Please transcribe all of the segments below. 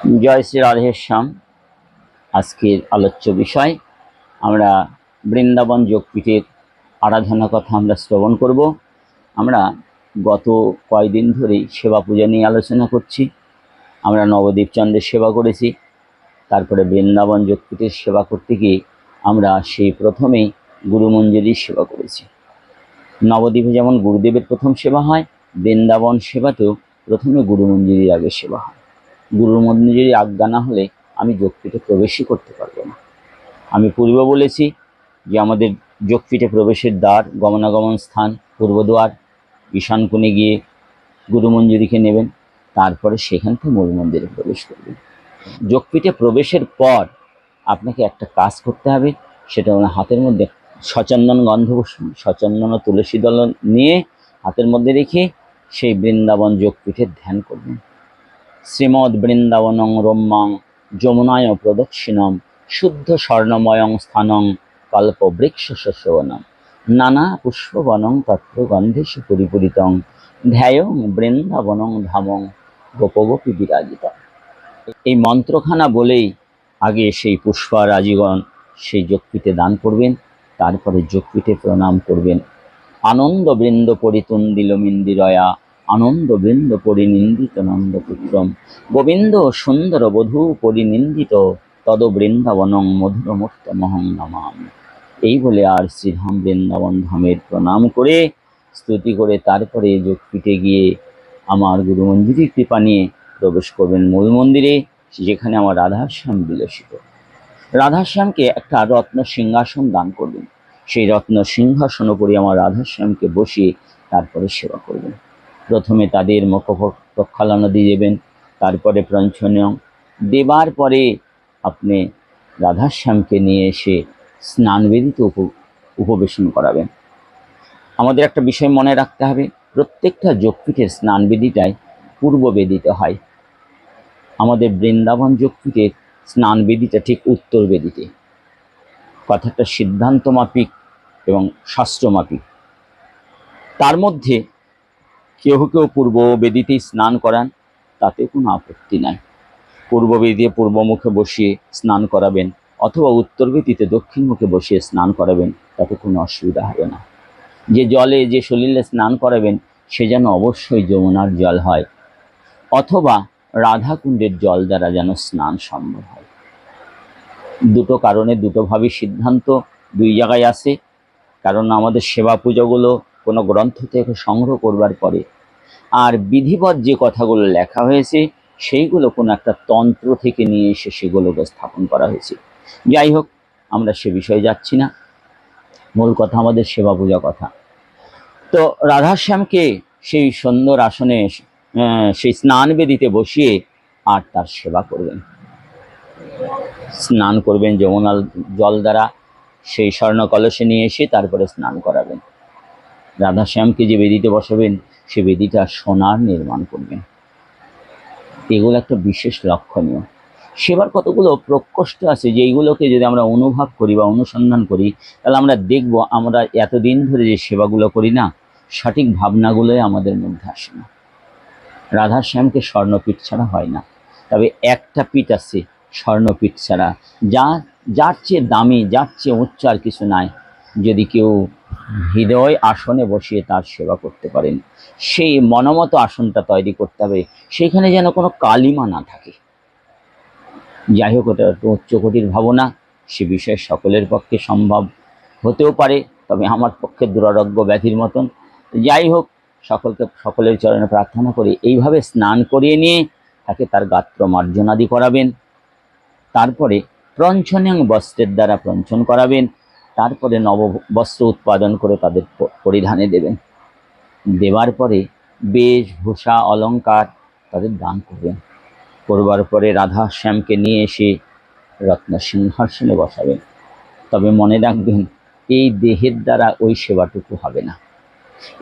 জয় শ্রী রাধেশ্যাম আজকের আলোচ্য বিষয়, আমরা বৃন্দাবন যোগপীঠের আরাধনা কথা আমরা শ্রবণ করব। আমরা গত কয়দিন ধরেই সেবা পূজা নিয়ে আলোচনা করছি। আমরা নবদ্বীপ চন্দ্রের সেবা করেছি। তারপরে বৃন্দাবন যোগপীঠের সেবা করতে গিয়ে আমরা সেই প্রথমেই গুরুমঞ্জুরির সেবা করেছি। নবদ্বীপে যেমন গুরুদেবের প্রথম সেবা হয়, বৃন্দাবন সেবাতেও প্রথমে গুরুমঞ্জুরির আগে সেবা হয়। গুরুর মধ্যে যদি আজ্ঞা না হলে আমি যোগপীঠে প্রবেশই করতে পারব না। আমি পূর্বে বলেছি যে আমাদের যোগপীঠে প্রবেশের দ্বার, গমনাগমন স্থান, পূর্বদ্বার ঈশান কোণে গিয়ে গুরুমঞ্জুরিকে নেবেন, তারপরে সেখান থেকে মূল মন্দিরে প্রবেশ করবেন। যোগপীঠে প্রবেশের পর আপনাকে একটা কাজ করতে হবে, সেটা ওনার হাতের মধ্যে সচন্দন গন্ধভূষণ, সচন্দন ও তুলসী দল নিয়ে হাতের মধ্যে রেখে সেই বৃন্দাবন যোগপীঠের ধ্যান করবেন। শ্রীমদ বৃন্দাবনং রম্যাং যমুনায় প্রদক্ষিণম, শুদ্ধ স্বর্ণময়ং স্থানং কল্পবৃক্ষ শস্যবনম নানা পুষ্পবনং তত্র গন্ধেশু পরিপূরিতং, ধ্যায়ং বৃন্দাবনং ধামং গোপগোপী বিরাজিত এই মন্ত্রখানা বলেই আগে সেই পুষ্পারাজিগণ সেই যোগপীঠে দান করবেন, তারপরে যোগপীঠে প্রণাম করবেন। আনন্দ বৃন্দ পরিতুন্দিল মিন্দিরয়া আনন্দ বৃন্দ পরিনিন্দিত নন্দপুত্রম। গোবিন্দ সুন্দর বধূ পরিনিন্দিত তদ বৃন্দাবনং মধুরমূর্ত মহং নমাম এই বলে আর শ্রীধাম বৃন্দাবন ধামের প্রণাম করে, স্তুতি করে তারপরে যোগপীঠে গিয়ে আমার গুরু মঞ্জুরি কৃপা নিয়ে প্রবেশ করবেন মূল মন্দিরে, যেখানে আমার রাধাশ্যাম বিলসিত। রাধাশ্যামকে একটা রত্ন সিংহাসন দান করবেন। সেই রত্ন সিংহাসন উপরে আমার রাধাশ্যামকে বসিয়ে তারপরে সেবা করবেন। প্রথমে তাদের মুখ প্রক্ষালনা দিয়ে দেবেন, তারপরে প্রঞ্ছনীয় দেবার পরে আপনি রাধাশ্যামকে নিয়ে এসে স্নানবেদিত উপ উপবেশন করাবেন। আমাদের একটা বিষয় মনে রাখতে হবে, প্রত্যেকটা যোগপীঠের স্নানবেদিটাই পূর্ববেদিতে হয়। আমাদের বৃন্দাবন যোগপীঠের স্নানবেদিটা ঠিক উত্তর বেদিতে। কথাটা সিদ্ধান্ত মাফিক এবং শাস্ত্রমাফিক। তার মধ্যে কেউ কেউ পূর্ব বেদিতেই স্নান করান তাতে কোনো আপত্তি নাই। পূর্ব বেদিতে পূর্বমুখে বসিয়ে স্নান করাবেন, অথবা উত্তর বেদিতে দক্ষিণ মুখে বসিয়ে স্নান করাবেন, তাতে কোনো অসুবিধা হবে না। যে জলে, যে শরীরে স্নান করাবেন, সে যেন অবশ্যই যমুনার জল হয়, অথবা রাধাকুণ্ডের জল দ্বারা যেন স্নান সম্ভব হয়। দুটো কারণে দুটোভাবে সিদ্ধান্ত দুই জায়গায় আসে কারণ আমাদের সেবা পুজোগুলো কোনো গ্রন্থ থেকে সংগ্রহ করবার পরে। আর বিধিবৎ যে কথাগুলো লেখা হয়েছে, সেইগুলো কোনো একটা তন্ত্র থেকে নিয়ে এসে সেগুলোকে স্থাপন করা হয়েছে। যাই হোক, আমরা সে বিষয়ে যাচ্ছি না। মূল কথা আমাদের সেবা পূজা কথা। তো রাধাশ্যামকে সেই সুন্দর আসনে সেই স্নান বেদিতে বসিয়ে আর তার সেবা করবেন। স্নান করবেন যমুনা জল দ্বারা, সেই স্বর্ণ কলসে নিয়ে এসে তারপরে স্নান করাবেন। রাধাশ্যামকে যে বেদিতে বসাবেন, সে বেদিটা সোনার নির্মাণ করবেন এগুলো একটা বিশেষ লক্ষণীয়। সেবার কতগুলো প্রকোষ্ঠ আছে, যেইগুলোকে যদি আমরা অনুভব করি বা অনুসন্ধান করি, তাহলে আমরা দেখব আমরা এতদিন ধরে যে সেবাগুলো করি না, সঠিক ভাবনাগুলোই আমাদের মধ্যে আসে না। রাধাশ্যামকে স্বর্ণপীঠ ছাড়া হয় না। তবে একটা পীঠ আছে স্বর্ণপীঠ ছাড়া। যা, যার চেয়ে দামি, যার চেয়ে উচ্চ আর কিছু নাই। যদি কেউ হৃদয় আসনে বসিয়ে তার সেবা করতে পারেন। সেই মনমতো আসনটা তৈরি করতে হবে। সেখানে যেন কোনো কালিমা না থাকে। যাই হোক ওটা একটু উচ্চকোটির ভাবনা। সে বিষয়ে সকলের পক্ষে সম্ভব। হতেও পারে, তবে আমার পক্ষে দুরারোগ্য ব্যাধির মতন। যাই হোক, সকলকে, সকলের চরণে প্রার্থনা করে এইভাবে স্নান করিয়ে নিয়ে তাকে তার গাত্র মার্জনাদি করাবেন। তারপরে প্রঞ্ছনীয় বস্ত্রের দ্বারা প্রঞ্ছন করাবেন। তারপরে নব বস্ত্র উৎপাদন করে তাদের পরিধানে দেবেন। দেওয়ার পরে বেশভূষা অলংকার তাদের দান করবেন। করবার পরে রাধা শ্যামকে নিয়ে এসে রত্ন সিংহাসনে বসাবেন। তবে মনে রাখবেন, এই দেহের দ্বারা ওই সেবাটুকু হবে না।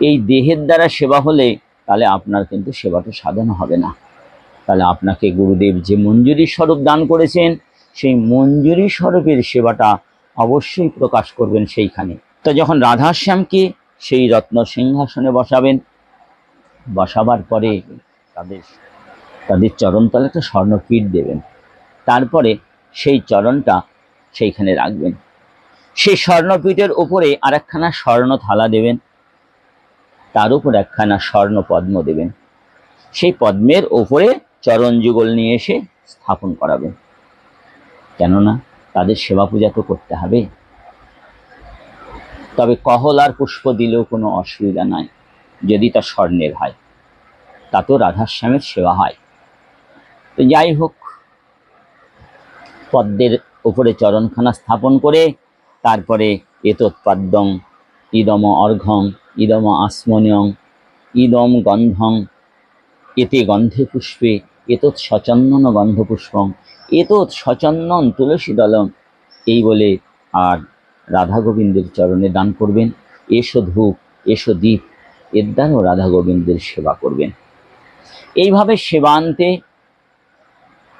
এই দেহের দ্বারা সেবা হলে তাহলে আপনার কিন্তু সেবাটা সাধন হবে না। তাহলে আপনাকে গুরুদেব যে মঞ্জুরি স্বরূপ দান করেছেন, সেই মঞ্জুরি স্বরূপের সেবাটা অবশ্যই প্রকাশ করবেন সেইখানে। তো যখন রাধাশ্যামকে সেই রত্ন সিংহাসনে বসাবেন, বসাবার পরে তাদের তাদের চরণতলে একটা স্বর্ণপীঠ দেবেন। তারপরে সেই চরণটা সেইখানে রাখবেন। সেই স্বর্ণপীঠের উপরে আরেকখানা স্বর্ণ থালা দেবেন। তার উপর একখানা স্বর্ণ পদ্ম দেবেন। সেই পদ্মের ওপরে চরণ যুগল নিয়ে এসে স্থাপন করাবেন। কেননা তাদের সেবা পূজা তো করতে হবে। তবে কহল আর পুষ্প দিলেও কোনো অসুবিধা নাই, যদি তা স্বর্ণের হয়। তা তাতেও রাধাশ্যামের সেবা হয়। তো যাই হোক, পদ্মের উপরে চরণখানা স্থাপন করে, তারপরে এতৎপাদ্যং ইদম অর্ঘং ইদম আসমনিয়ং, ইদম গন্ধং এতে গন্ধে পুষ্পে, এতৎ সচন্দন গন্ধপুষ্পং এতৎ সচন্দন তুলসী দলম, এই বলে আর রাধা গোবিন্দের চরণে দান করবেন। এসো ধূপ, এসো দ্বীপ এর দ্বারাও রাধা গোবিন্দের সেবা করবেন। এইভাবে সেবান্তে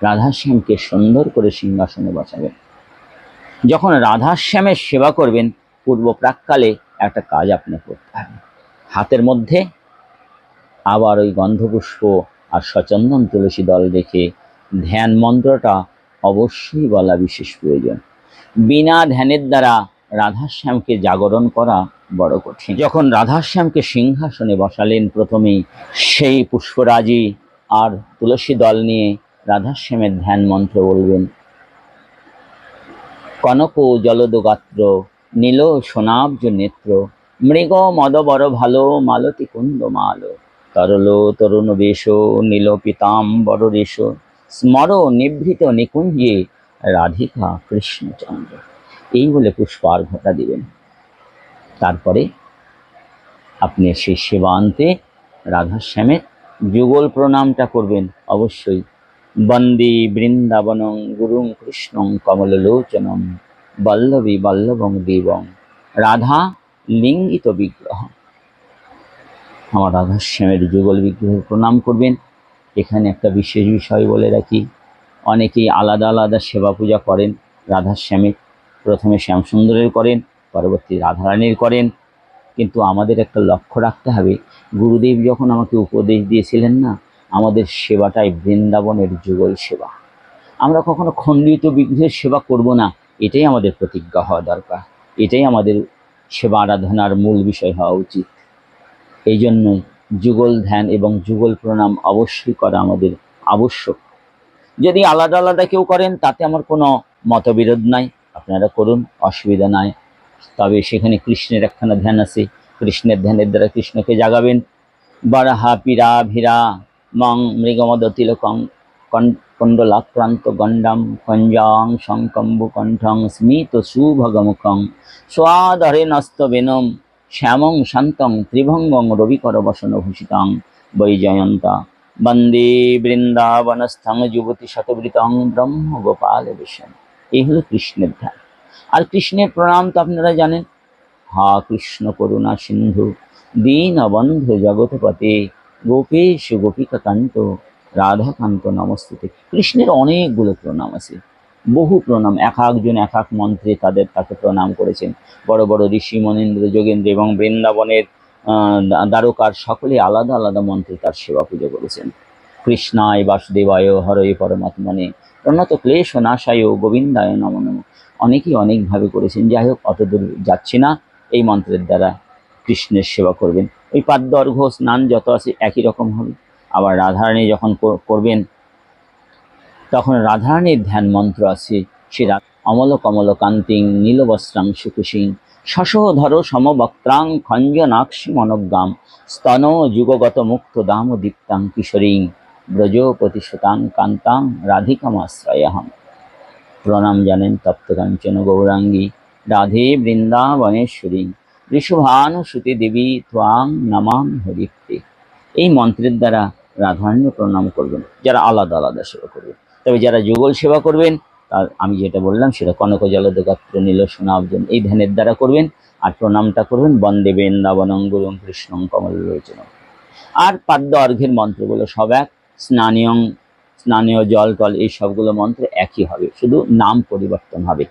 রাধাশ্যামকে সুন্দর করে সিংহাসনে বসাবেন। যখন রাধাশ্যামের সেবা করবেন, পূর্ব প্রাককালে একটা কাজ আপনার করতে হবে হাতের মধ্যে আবার ওই গন্ধপুষ্প আর সচন্দন তুলসী দল রেখে ধ্যান মন্ত্রটা অবশ্যই বলা বিশেষ প্রয়োজন। বিনা ধ্যানের দ্বারা রাধাশ্যামকে জাগরণ করা বড় কঠিন। যখন রাধাশ্যামকে সিংহাসনে বসালেন প্রথমেই, সেই পুষ্পরাজি আর তুলসী দল নিয়ে রাধাশ্যামের ধ্যান মন্ত্র বলবেন, কনক জলদ গাত্র নীল সোনাব্জ নেত্র, মৃগ মদ বড় ভালো, মালতী কুন্দ মাল, তরল তরুণ বেশ, নীল পিতাম্বর রেশ স্মর নিভৃত নিকুঞ্জে রাধিকা কৃষ্ণচন্দ্র। এই বলে পুষ্পার্ঘটা দিবেন। তারপরে আপনি সেই সেবান্তে রাধাশ্যামের যুগল প্রণামটা করবেন। অবশ্যই। বন্দে বৃন্দাবনং গুরুং কৃষ্ণং কমললোচনম বল্লভী বল্লভং দেবং। রাধা লিঙ্গিত বিগ্রহ। আমার রাধাশ্যামের যুগল বিগ্রহের প্রণাম করবেন। এখানে একটা বিশেষ বিষয় বলে রাখি। অনেকেই আলাদা আলাদা সেবা পূজা করেন, রাধাশ্যামের। প্রথমে শ্যামসুন্দরের করেন, পরবর্তী রাধারানীর করেন। কিন্তু আমাদের একটা লক্ষ্য রাখতে হবে, গুরুদেব যখন আমাকে উপদেশ দিয়েছিলেন না, আমাদের সেবাটাই বৃন্দাবনের যুগল সেবা। আমরা কখনো খণ্ডিত বিগ্রহের সেবা করব না, এটাই আমাদের প্রতিজ্ঞা হওয়া দরকার। এটাই আমাদের সেবা আরাধনার মূল বিষয় হওয়া উচিত। এই জন্যই যুগল ধ্যান এবং যুগল প্রণাম অবশ্যই করা আমাদের আবশ্যক। যদি আলাদা আলাদা কেউ করেন, তাতে আমার কোনো মতবিরোধ নাই। আপনারা করুন, অসুবিধা নাই। তবে সেখানে কৃষ্ণের একখানা ধ্যান আছে। কৃষ্ণের ধ্যানের দ্বারা কৃষ্ণকে জাগাবেন। বারাহা পীরা ভীরা মং মৃগমদ তিলকং কণ্ডলাক্রান্ত গণ্ডাম কঞ্জাং শঙ্কম্বু কণ্ঠং স্মিত সুভগমুখং। স্বাদরে নস্ত বেনম শ্যামং শান্তং ত্রিভঙ্গং রবিকর বসন ভূষিতাং বৈজয়ন্তা। বন্দে বৃন্দাবনস্থং যুবতী শতবৃতং ব্রহ্ম গোপাল বিষ্ণ এই হলো কৃষ্ণের ধ্যান। আর কৃষ্ণের প্রণাম তো আপনারা জানেন। হা কৃষ্ণ করুণা সিন্ধু দীনবন্ধু জগৎপতে, গোপেশ গোপিকা কান্ত রাধাকান্ত নমস্তুতে। কৃষ্ণের অনেকগুলো প্রণাম আছে। বহু প্রণাম, এক একজন এক এক মন্ত্রে তাদের তাকে প্রণাম করেছেন। বড় বড় ঋষি, মনীন্দ্র, যোগেন্দ্র এবং বৃন্দাবনের দ্বারকার সকলে আলাদা আলাদা মন্ত্রে তার সেবা পুজো করেছেন। কৃষ্ণায় বাসুদেবায় হরয়ে পরমাত্মনে, প্রণত ক্লেশ নাশায় গোবিন্দায় নম অনেকেই অনেকভাবে করেছেন। যাই হোক, অত দূর যাচ্ছি না। এই মন্ত্রের দ্বারা কৃষ্ণের সেবা করবেন। ওই পাদ্য অর্ঘ্য স্নান যত আছে একই রকম হবে। আবার রাধারানী যখন করবেন তখন রাধারানীর ধ্যান মন্ত্র আছে সে রা- অমল কমল কান্তিং, নীলবস্ত্রাং সুকুশিং শশধর সমবক্ত্রাং খঞ্জনাক্ষি মনগ্গাম স্তন যুগগত মুক্ত দাম দীপ্তাং কিশোরীং, ব্রজপতি সুতাং কান্তাং রাধিকামাশ্রয়াহম প্রণাম জানেন তপ্তকাঞ্চন গৌরাঙ্গী, রাধে বৃন্দাবনেশ্বরী, ঋষভানুসুতি দেবী ত্বাং নামাম হরিপ্তে এই মন্ত্রের দ্বারা রাধারণ্য প্রণাম করবেন, যারা আলাদা আলাদা সেবা করবেন। তবে যারা যুগল সেবা করবেন, তার, আমি যেটা বললাম, সেটা কনক জলদগাত্র নীল সোনাবজন এই ধ্যানের দ্বারা করবেন, আর প্রণামটা করবেন, বন্দে বৃন্দাবনং গুরুং কৃষ্ণং কমল লোচন আর পাদ্য অর্ঘের মন্ত্রগুলো সব এক, স্নানীয় স্নানীয় জল টল, এই সবগুলো মন্ত্র একই হবে, শুধু নাম পরিবর্তন হবে।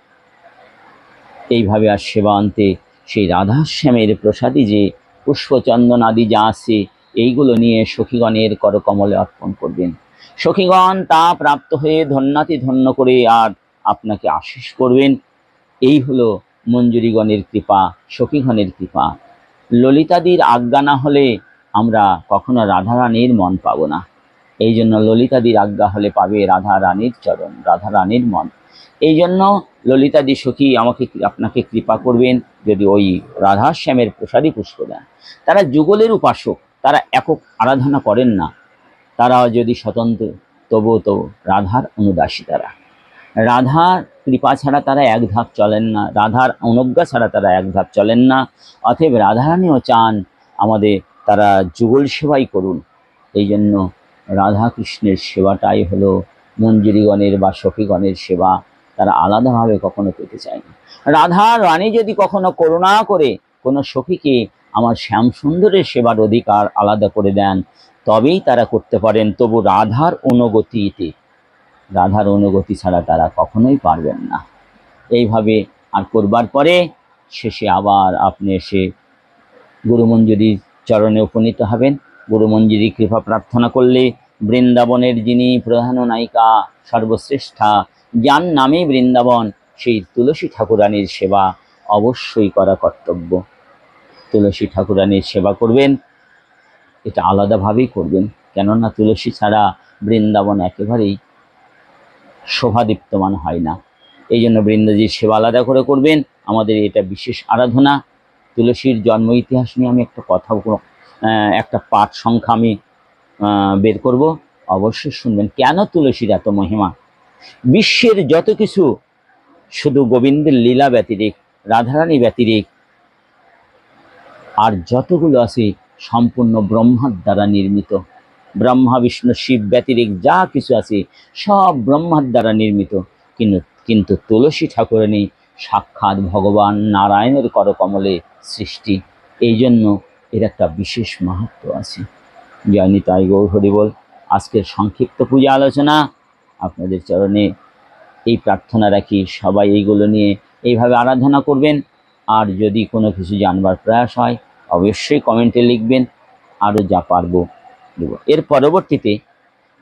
এইভাবে আর সেবা আনতে সেই রাধাশ্যামের প্রসাদী যে পুষ্পচন্দন আদি যা আছে এইগুলো নিয়ে সখীগণের করকমলে অর্পণ করবেন। সখীগণ, তা প্রাপ্ত হয়ে ধন্যাতি ধন্য করে আর আপনাকে আশিস করবেন। এই হলো মঞ্জুরিগণের কৃপা, সখীগণের কৃপা। ললিতাদির আজ্ঞা না হলে আমরা কখনো রাধারানীর মন পাবো না। এই জন্য ললিতাদির আজ্ঞা হলে পাবে রাধা রানীর চরণ রাধা রানীর মন। এই জন্য ললিতাদি সখী আমাকে আপনাকে কৃপা করবেন যদি ওই রাধা শ্যামের প্রসারী পুষ্প দেন। তারা যুগলের উপাসক। তারা একক আরাধনা করেন না। তারা যদি স্বতন্ত্র তবু তো রাধার অনুদাসী তারা। রাধার কৃপা ছাড়া তারা এক ধাপ চলেন না, রাধার অনুজ্ঞা ছাড়া তারা এক ধাপ চলেন না। অতএব রাধারানীও চান আমাদের তারা যুগল সেবাই করুন। এই জন্য রাধা কৃষ্ণের সেবাটাই হলো মঞ্জুরিগণের বা সখীগণের সেবা। তারা আলাদাভাবে কখনো পেতে চায় না। রাধা রানী যদি কখনো করুণা করে কোনো সখীকে আমার শ্যামসুন্দরের সেবার অধিকার আলাদা করে দেন, তবেই তারা করতে পারেন। তবু রাধার অনুগতিতে, রাধার অনুগতি ছাড়া তারা কখনোই পারবেন না। এইভাবে আর করবার পরে শেষে আবার আপনি এসে গুরুমঞ্জুরির চরণে উপনীত হবেন। গুরুমঞ্জুরি কৃপা প্রার্থনা করলে বৃন্দাবনের যিনি প্রধান নায়িকা, সর্বশ্রেষ্ঠা, যার নামে বৃন্দাবন, সেই তুলসী ঠাকুরানীর সেবা অবশ্যই করা কর্তব্য। তুলসী ঠাকুরানীর সেবা করবেন। এটা আলাদাভাবেই করবেন। কেননা তুলসী ছাড়া বৃন্দাবন একেবারেই শোভাদীপ্তমান হয় না। এই জন্য বৃন্দাজির সেবা আলাদা করে করবেন। আমাদের এটা বিশেষ আরাধনা। তুলসীর জন্ম ইতিহাস নিয়ে আমি একটা কথা একটা পাঠ সংখ্যা আমি বের করব। অবশ্যই শুনবেন কেন তুলসীর এত মহিমা? বিশ্বের যত কিছু শুধু গোবিন্দের লীলা ব্যতিরিক, রাধারানী ব্যতিরেক আর যতগুলো আছে সম্পূর্ণ ব্রহ্মার দ্বারা নির্মিত। ব্রহ্মা, বিষ্ণু, শিব ব্যতিরিক যা কিছু আছে সব ব্রহ্মার দ্বারা নির্মিত। কিন্তু কিন্তু তুলসী ঠাকুরানী সাক্ষাৎ ভগবান নারায়ণের করকমলে সৃষ্টি। এই জন্য এর একটা বিশেষ মাহাত্ম আছে। জয়নি তাই গৌর হরিবল আজকের সংক্ষিপ্ত পূজা আলোচনা। আপনাদের চরণে এই প্রার্থনা রাখি, সবাই এইগুলো নিয়ে এইভাবে আরাধনা করবেন। আর যদি কোনো কিছু জানবার প্রয়াস হয় অবশ্যই কমেন্টে লিখবেন আরও যা পারব দেব। এর পরবর্তীতে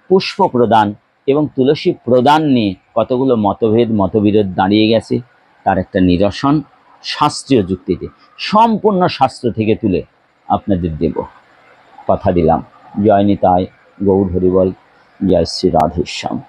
পুষ্প প্রদান এবং তুলসী প্রদান নিয়ে কতগুলো মতভেদ, মতবিরোধ দাঁড়িয়ে গেছে, তার একটা নিরসন শাস্ত্রীয় যুক্তিতে। সম্পূর্ণ শাস্ত্র থেকে তুলে আপনাদের দেব। কথা দিলাম। জয় নিতাই, গৌর হরিবল, জয় শ্রী রাধেশ্যাম।